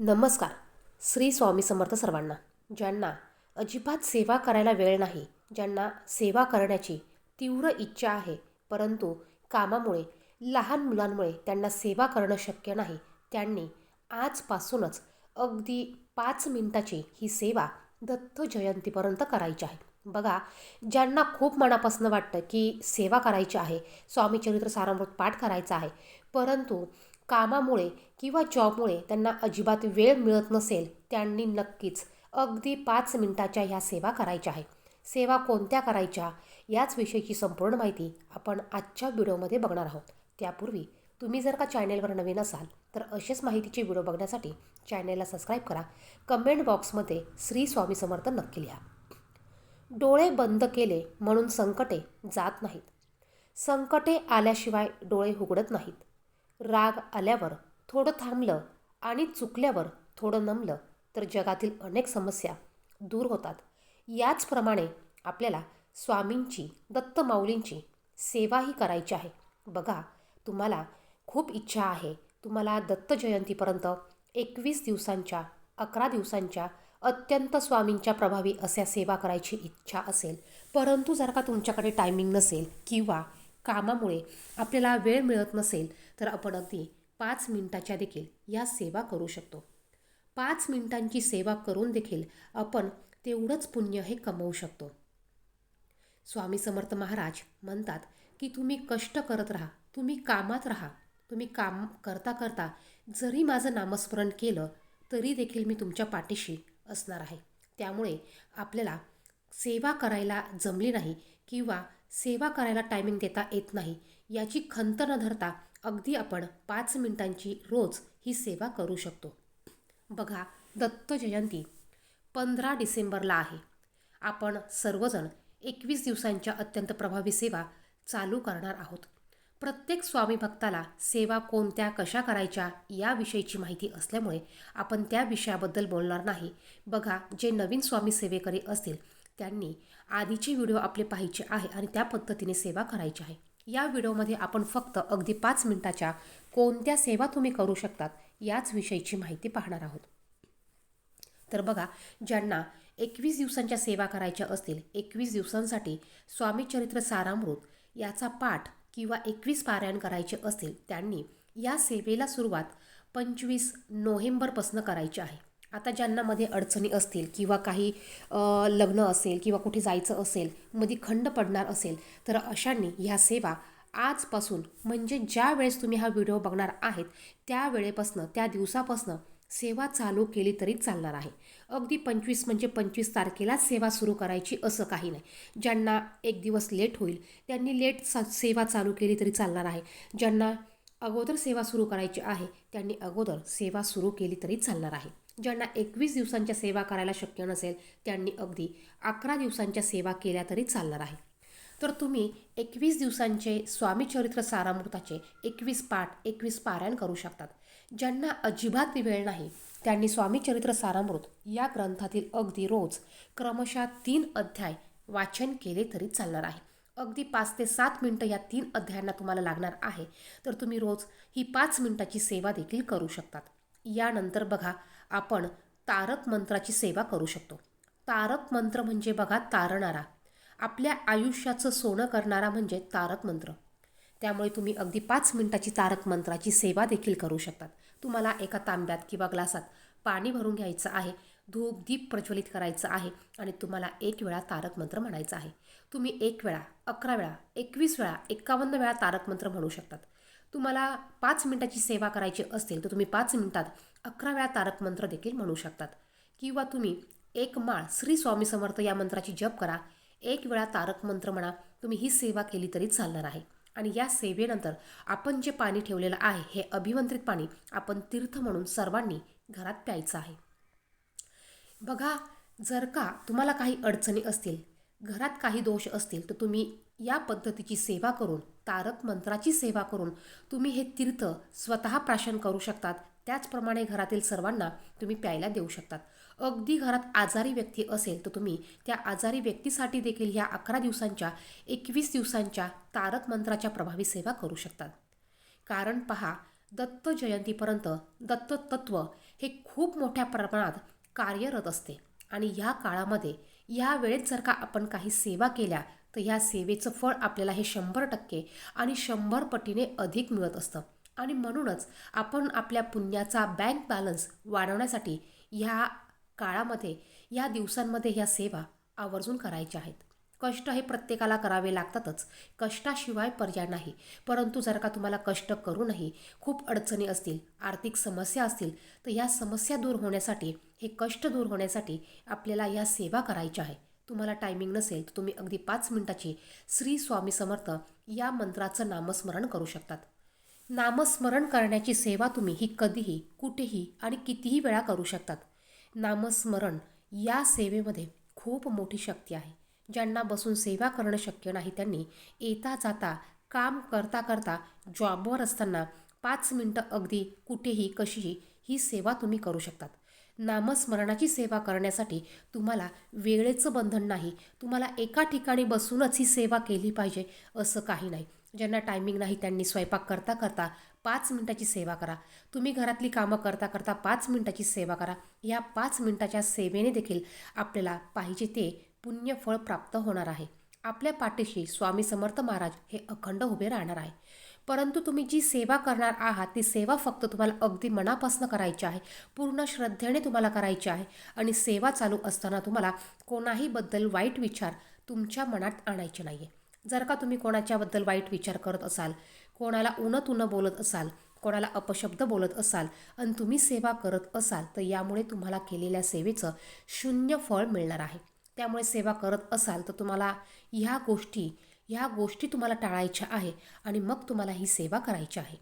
नमस्कार. श्री स्वामी समर्थ सर्वांना. ज्यांना अजिबात सेवा करायला वेळ नाही ज्यांना सेवा करण्याची तीव्र इच्छा आहे परंतु कामामुळे लहान मुलांमुळे त्यांना सेवा करणं शक्य नाही त्यांनी आजपासूनच अगदी पाच मिनिटाची ही सेवा दत्त जयंतीपर्यंत करायची आहे. बघा ज्यांना खूप मनापासून वाटतं की सेवा करायची आहे स्वामी चरित्र सारामृत पाठ करायचा आहे परंतु कामामुळे किंवा जॉबमुळे त्यांना अजिबात वेळ मिळत नसेल त्यांनी नक्कीच अगदी पाच मिनिटाच्या ह्या सेवा करायच्या आहे सेवा कोणत्या करायच्या याच विषयीची संपूर्ण माहिती आपण आजच्या व्हिडिओमध्ये बघणार आहोत. त्यापूर्वी तुम्ही जर का चॅनेलवर नवीन असाल तर असेच माहितीचे व्हिडिओ बघण्यासाठी चॅनेलला सबस्क्राईब करा. कमेंट बॉक्समध्ये श्री स्वामी समर्थ नक्की लिहा. डोळे बंद केले म्हणून संकटे जात नाहीत. संकटे आल्याशिवाय डोळे उघडत नाहीत. राग आल्यावर थोडं थांबलं आणि चुकल्यावर थोडं नमलं तर जगातील अनेक समस्या दूर होतात. याचप्रमाणे आपल्याला स्वामींची दत्त माऊलींची सेवाही करायची आहे. बघा तुम्हाला खूप इच्छा आहे. तुम्हाला दत्त जयंतीपर्यंत एकवीस दिवसांच्या अकरा दिवसांच्या अत्यंत स्वामींच्या प्रभावी अशा सेवा करायची इच्छा असेल. परंतु जर का तुमच्याकडे टायमिंग नसेल किंवा कामामुळे आपल्याला वेळ मिळत नसेल तर आपण अगदी पाच मिनिटाच्या देखील या सेवा करू शकतो. पाच मिनिटांची सेवा करून देखील आपण तेवढंच पुण्य हे कमवू शकतो. स्वामी समर्थ महाराज म्हणतात की तुम्ही कष्ट करत राहा तुम्ही कामात राहा तुम्ही काम करता करता जरी माझं नामस्मरण केलं तरी देखील मी तुमच्या पाठीशी असणार आहे. त्यामुळे आपल्याला सेवा करायला जमली नाही किंवा सेवा करायला टायमिंग देता येत नाही याची खंत न धरता अगदी आपण पाच मिनिटांची रोज ही सेवा करू शकतो. बघा दत्त जयंती पंधरा डिसेंबरला आहे. आपण सर्वजण एकवीस दिवसांच्या अत्यंत प्रभावी सेवा चालू करणार आहोत. प्रत्येक स्वामी भक्ताला सेवा कोणत्या कशा करायच्या याविषयीची माहिती असल्यामुळे आपण त्या विषयाबद्दल बोलणार नाही. बघा जे नवीन स्वामी सेवेकरी असतील त्यांनी आधीचे व्हिडिओ आपले पाहायचे आहे आणि त्या पद्धतीने सेवा करायची आहे. या व्हिडिओमध्ये आपण फक्त अगदी पाच मिनिटाच्या कोणत्या सेवा तुम्ही करू शकतात याच विषयीची माहिती पाहणार आहोत. तर बघा ज्यांना एकवीस दिवसांच्या सेवा करायच्या असतील एकवीस दिवसांसाठी स्वामी चरित्र सारामृत याचा पाठ किंवा एकवीस पारायण करायचे असतील त्यांनी या सेवेला सुरुवात पंचवीस नोव्हेंबरपासून करायची आहे. आता ज्यांना मध्ये अडचणी असतील किंवा काही लग्न असेल किंवा कुठे जायचं असेल मध्ये खंड पडणार असेल तर अशांनी ह्या सेवा आजपासून म्हणजे ज्या वेळेस तुम्ही हा व्हिडिओ बघणार आहेत त्या वेळेपासनं त्या दिवसापासनं सेवा चालू केली तरी चालणार आहे. अगदी पंचवीस म्हणजे पंचवीस तारखेलाच सेवा सुरू करायची असं काही नाही. ज्यांना एक दिवस लेट होईल त्यांनी लेट सा सेवा चालू केली तरी चालणार आहे. ज्यांना अगोदर सेवा सुरू करायची आहे त्यांनी अगोदर सेवा सुरू केली तरी चालणार आहे. ज्यांना एकवीस दिवसांच्या सेवा करायला शक्य नसेल त्यांनी अगदी अकरा दिवसांच्या सेवा केल्या तरी चालणार आहे. तर तुम्ही एकवीस दिवसांचे स्वामी चरित्र सारामृताचे एकवीस पाठ एकवीस पारायण करू शकतात. ज्यांना अजिबात वेळ नाही त्यांनी स्वामी चरित्र सारामृत या ग्रंथातील अगदी रोज क्रमशः तीन अध्याय वाचन केले तरी चालणार आहे. अगदी पाच ते सात मिनटं या तीन अध्यायांना तुम्हाला लागणार आहे. तर तुम्ही रोज ही पाच मिनटाची सेवा देखील करू शकतात. यानंतर बघा आपण तारक मंत्राची सेवा करू शकतो. तारक मंत्र म्हणजे बघा तारणारा. आपल्या आयुष्याचं सोनं करणारा म्हणजे तारक मंत्र. त्यामुळे तुम्ही अगदी पाच मिनटाची तारक मंत्राची सेवा देखील करू शकतात. तुम्हाला एका तांब्यात किंवा ग्लासात पाणी भरून घ्यायचं आहे धूप दीप प्रज्वलित करायचं आहे आणि तुम्हाला एक वेळा तारक मंत्र म्हणायचं आहे. तुम्ही एक वेळा अकरा वेळा एकवीस वेळा एकावन्न वेळा तारक मंत्र म्हणू शकतात. तुम्हाला पाच मिनिटाची सेवा करायची असेल तर तुम्ही पाच मिनिटात अकरा वेळा तारक मंत्र देखील म्हणू शकतात. किंवा तुम्ही एक माळ श्री स्वामी समर्थ या मंत्राची जप करा. एक वेळा तारक मंत्र म्हणा तुम्ही ही सेवा केली तरी चालणार आहे. आणि या सेवेनंतर आपण जे पाणी ठेवलेलं आहे हे अभिमंत्रित पाणी आपण तीर्थ म्हणून सर्वांनी घरात प्यायचं आहे. बघा जर का तुम्हाला काही अडचणी असतील घरात काही दोष असतील तर तुम्ही या पद्धतीची सेवा करून तारक मंत्राची सेवा करून तुम्ही हे तीर्थ स्वतः प्राशन करू शकतात. त्याचप्रमाणे घरातील सर्वांना तुम्ही प्यायला देऊ शकतात. अगदी घरात आजारी व्यक्ती असेल तर तुम्ही त्या आजारी व्यक्तीसाठी देखील ह्या अकरा दिवसांच्या एकवीस दिवसांच्या तारक मंत्राच्या प्रभावी सेवा करू शकतात. कारण पहा दत्त जयंतीपर्यंत दत्त तत्व हे खूप मोठ्या प्रमाणात कार्यरत असते. आणि ह्या काळामध्ये या वेळेत जर का आपण काही सेवा केल्या तर ह्या सेवेचं फळ आपल्याला हे शंभर टक्के आणि शंभर पटीने अधिक मिळत असतं. आणि म्हणूनच आपण आपल्या पुण्याचा बँक बॅलन्स वाढवण्यासाठी ह्या काळामध्ये या दिवसांमध्ये ह्या सेवा आवर्जून करायच्या आहेत. कष्ट हे प्रत्येकाला करावे लागतातच. कष्टाशिवाय पर्याय नाही. परंतु जर का तुम्हाला कष्ट करूनही खूप अडचणी असतील आर्थिक समस्या असतील तर या समस्या दूर होण्यासाठी हे कष्ट दूर होण्यासाठी आपल्याला या सेवा करायच्या आहे तुम्हाला टायमिंग नसेल तर तुम्ही अगदी पाच मिनिटाची श्री स्वामी समर्थ या मंत्राचं नामस्मरण करू शकतात. नामस्मरण करण्याची सेवा तुम्ही ही कधीही कुठेही आणि कितीही वेळा करू शकतात. नामस्मरण या सेवेमध्ये खूप मोठी शक्ती आहे. ज्यांना बसून सेवा करणं शक्य नाही त्यांनी येता जाता काम करता करता जॉबवर असताना पाच मिनटं अगदी कुठेही कशीही ही सेवा तुम्ही करू शकतात. नामस्मरणाची सेवा करण्यासाठी तुम्हाला वेळेचं बंधन नाही. तुम्हाला एका ठिकाणी बसूनच ही सेवा केली पाहिजे असं काही नाही. ज्यांना टायमिंग नाही त्यांनी स्वयंपाक करता करता पाच मिनटाची सेवा करा. तुम्ही घरातली कामं करता करता पाच मिनटाची सेवा करा. या पाच मिनटाच्या सेवेने देखील आपल्याला पाहिजे ते पुण्यफळ प्राप्त होणार आहे. आपल्या पाठीशी स्वामी समर्थ महाराज हे अखंड उभे राहणार आहे. परंतु तुम्ही जी सेवा करणार आहात ती सेवा फक्त तुम्हाला अगदी मनापासून करायची आहे. पूर्ण श्रद्धेने तुम्हाला करायची आहे. आणि सेवा चालू असताना तुम्हाला कोणाहीबद्दल वाईट विचार तुमच्या मनात आणायचे नाही आहे जर का तुम्ही कोणाच्याबद्दल वाईट विचार करत असाल कोणाला उन्हत बोलत असाल कोणाला अपशब्द बोलत असाल आणि तुम्ही सेवा करत असाल तर यामुळे तुम्हाला केलेल्या सेवेचं शून्य फळ मिळणार आहे. त्यामुळे सेवा करत असाल तर तुम्हाला ह्या गोष्टी ह्या गोष्टी तुम्हाला टाळायच्या आहे आणि मग तुम्हाला ही सेवा करायची आहे.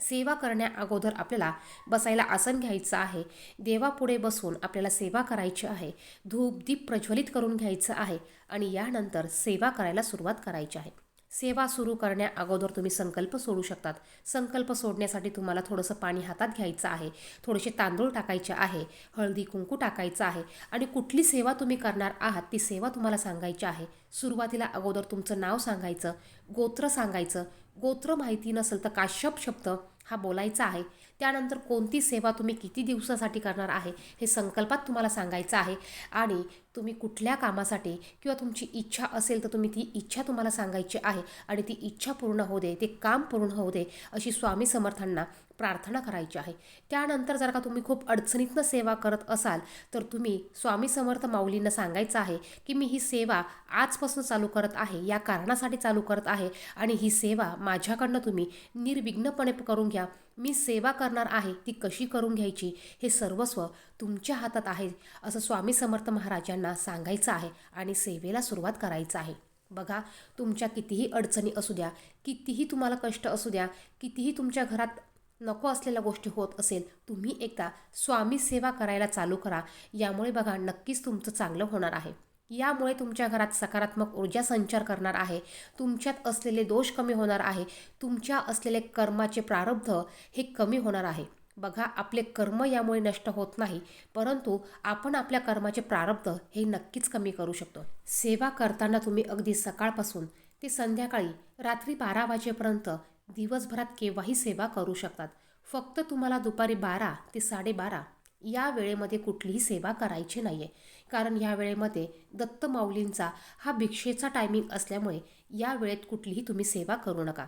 सेवा करण्या अगोदर आपल्याला बसायला आसन घ्यायचं आहे. देवापुढे बसून आपल्याला सेवा करायची आहे. धूप दीप प्रज्वलित करून घ्यायचं आहे आणि यानंतर सेवा करायला सुरुवात करायची आहे. सेवा सुरू करण्या अगोदर तुम्ही संकल्प सोडू शकतात. संकल्प सोडण्यासाठी तुम्हाला थोडंसं पाणी हातात घ्यायचं आहे. थोडेसे तांदूळ टाकायचे आहे. हळदी कुंकू टाकायचं आहे. आणि कुठली सेवा तुम्ही करणार आहात ती सेवा तुम्हाला सांगायची आहे. सुरुवातीला अगोदर तुमचं नाव सांगायचं गोत्र सांगायचं. गोत्र माहिती नसेल तर काश्यप शब्द हा बोलायचा आहे. त्यानंतर कोणती सेवा तुम्ही किती दिवसासाठी करणार आहे हे संकल्पात तुम्हाला सांगायचं आहे. आणि तुम्ही कुठल्या कामासाठी किंवा तुमची इच्छा असेल तर तुम्ही ती इच्छा तुम्हाला सांगायची आहे. आणि ती इच्छा पूर्ण होऊ दे ते काम पूर्ण होऊ दे अशी स्वामी समर्थांना प्रार्थना करायची आहे. त्यानंतर जर का तुम्ही खूप अडचणीतनं सेवा करत असाल तर तुम्ही स्वामी समर्थ माऊलींना सांगायचं आहे की मी ही सेवा आजपासून चालू करत आहे या कारणासाठी चालू करत आहे आणि ही सेवा माझ्याकडनं तुम्ही निर्विघ्नपणे करून घ्या. मी सेवा करणार आहे ती कशी करून घ्यायची हे सर्वस्व तुमच्या हातात आहे असं स्वामी समर्थ महाराजांना सांगायचं आहे आणि सेवेला सुरुवात करायचं आहे. बघा तुमच्या कितीही अडचणी असू द्या कितीही तुम्हाला कष्ट असू द्या कितीही तुमच्या घरात नको असलेल्या गोष्टी होत असेल तुम्ही एकदा स्वामी सेवा करायला चालू करा. यामुळे बघा नक्कीच तुमचं चांगलं होणार आहे. यामुळे तुमच्या घरात सकारात्मक ऊर्जा संचार करणार आहे. तुमच्यात असलेले दोष कमी होणार आहे. तुमच्या असलेले कर्माचे प्रारब्ध हे कमी होणार आहे. बघा आपले कर्म यामुळे नष्ट होत नाही परंतु आपण आपल्या कर्माचे प्रारब्ध हे नक्कीच कमी करू शकतो. सेवा करताना तुम्ही अगदी सकाळपासून ते संध्याकाळी रात्री बारा वाजेपर्यंत दिवसभरात केव्हाही सेवा करू शकतात. फक्त तुम्हाला दुपारी बारा ते साडेबारा या वेळेमध्ये कुठलीही सेवा करायची नाही आहे कारण या वेळेमध्ये दत्त माऊलींचा हा भिक्षेचा टायमिंग असल्यामुळे या वेळेत कुठलीही तुम्ही सेवा करू नका.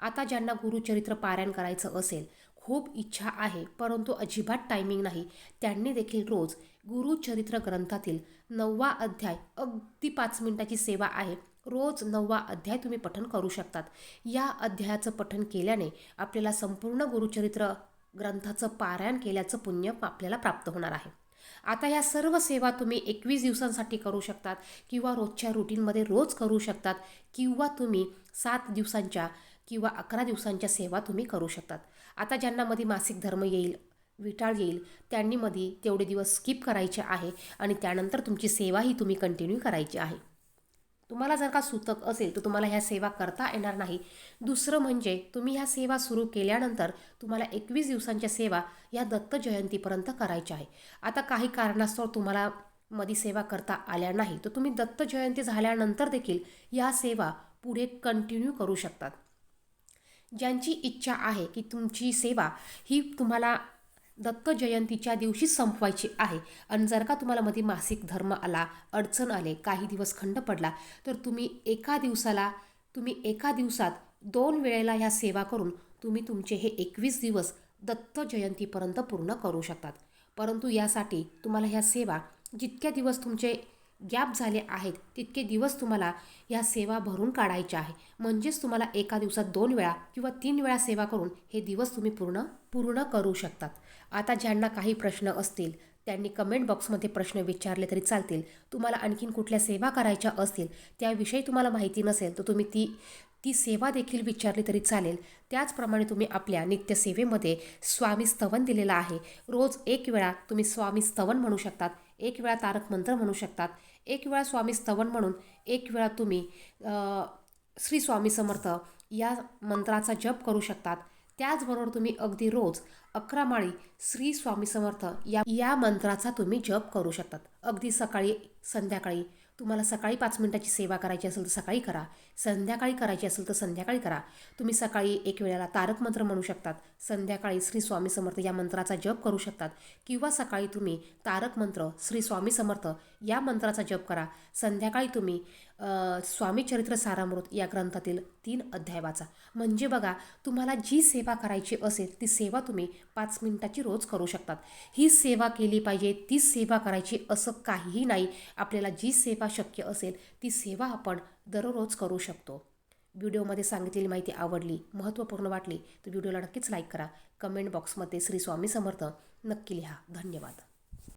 आता ज्यांना गुरुचरित्र पारायण करायचं असेल खूप इच्छा आहे परंतु अजिबात टायमिंग नाही. त्यांनी देखील रोज गुरुचरित्र ग्रंथातील नववा अध्याय अगदी पाच मिनिटाची सेवा आहे. रोज नववा अध्याय तुम्ही पठन करू शकतात. या अध्यायाचं पठन केल्याने आपल्याला संपूर्ण गुरुचरित्र ग्रंथाचं पारायण केल्याचं पुण्य आपल्याला प्राप्त होणार आहे. आता या सर्व सेवा तुम्ही एकवीस दिवसांसाठी करू शकतात किंवा रोजच्या रुटीनमध्ये रोज करू शकतात किंवा तुम्ही सात दिवसांच्या किंवा अकरा दिवसांच्या सेवा तुम्ही करू शकतात. आता ज्यांना मध्ये मासिक धर्म येईल विटाळ येईल त्यांनी मध्ये तेवढे दिवस स्किप करायचे आहे आणि त्यानंतर तुमची सेवाही तुम्ही कंटिन्यू करायची आहे. तुम्हाला जर का सुतक असेल तर तुम्हाला ह्या सेवा करता येणार नाही. दुसरं म्हणजे तुम्ही ह्या सेवा सुरू केल्यानंतर तुम्हाला एकवीस दिवसांच्या सेवा या दत्त जयंतीपर्यंत करायच्या आहे. आता काही कारणास्तव तुम्हाला मध्ये सेवा करता आल्या नाही तर तुम्ही दत्त जयंती झाल्यानंतर देखील या सेवा पुढे कंटिन्यू करू शकतात. ज्यांची इच्छा आहे की तुमची सेवा ही तुम्हाला दत्त जयंतीच्या दिवशी संपवायची आहे. आणि जर का तुम्हाला मध्ये मासिक धर्म आला अडचण आले काही दिवस खंड पडला तर तुम्ही एका दिवसाला तुम्ही एका दिवसात दोन वेळेला ह्या सेवा करून तुम्ही तुमचे हे एकवीस दिवस दत्त जयंतीपर्यंत पूर्ण करू शकतात. परंतु यासाठी तुम्हाला ह्या सेवा जितक्या दिवस तुमचे गॅप झाले आहेत तितके दिवस तुम्हाला या सेवा भरून काढायच्या आहे. म्हणजेच तुम्हाला एका दिवसात दोन वेळा किंवा तीन वेळा सेवा करून हे दिवस तुम्ही पूर्ण पूर्ण करू शकतात. आता ज्यांना काही प्रश्न असतील त्यांनी कमेंट बॉक्समध्ये प्रश्न विचारले तरी चालतील. तुम्हाला आणखीन कुठल्या सेवा करायच्या असतील त्याविषयी तुम्हाला माहिती नसेल तर तुम्ही ती ती सेवा देखील विचारली तरी चालेल. त्याचप्रमाणे तुम्ही आपल्या नित्यसेवेमध्ये स्वामी स्तवन दिलेलं आहे. रोज एक वेळा तुम्ही स्वामी स्तवन म्हणू शकतात एक वेळा तारक मंत्र म्हणू शकतात एक वेळा स्वामी स्तवन म्हणून एक वेळा तुम्ही श्री स्वामी समर्थ या मंत्राचा जप करू शकतात. त्याचबरोबर तुम्ही अगदी रोज अकरा माळी श्री स्वामी समर्थ या या मंत्राचा तुम्ही जप करू शकतात. अगदी सकाळी संध्याकाळी. तुम्हाला सकाळी पाच मिनिटाची सेवा करायची असेल तर सकाळी करा. संध्याकाळी करायची असेल तर संध्याकाळी करा. तुम्ही सकाळी एक वेळेला तारक मंत्र म्हणू शकतात. संध्याकाळी श्री स्वामी समर्थ या मंत्राचा जप करू शकतात. किंवा सकाळी तुम्ही तारक मंत्र श्री स्वामी समर्थ या मंत्राचा जप करा. संध्याकाळी तुम्ही स्वामी चरित्र सारामृत या ग्रंथातील तीन अध्याय वाचा. म्हणजे बघा तुम्हाला जी सेवा करायची असेल ती सेवा तुम्ही पाच मिनिटाची रोज करू शकतात. ही सेवा केली पाहिजे ती सेवा करायची असं काहीही नाही. आपल्याला जी सेवा शक्य असेल ती सेवा आपण दररोज करू शकतो. व्हिडिओमध्ये सांगितलेली माहिती आवडली महत्त्वपूर्ण वाटली तर व्हिडिओला नक्कीच लाईक करा. कमेंट बॉक्समध्ये श्री स्वामी समर्थ नक्की लिहा. धन्यवाद.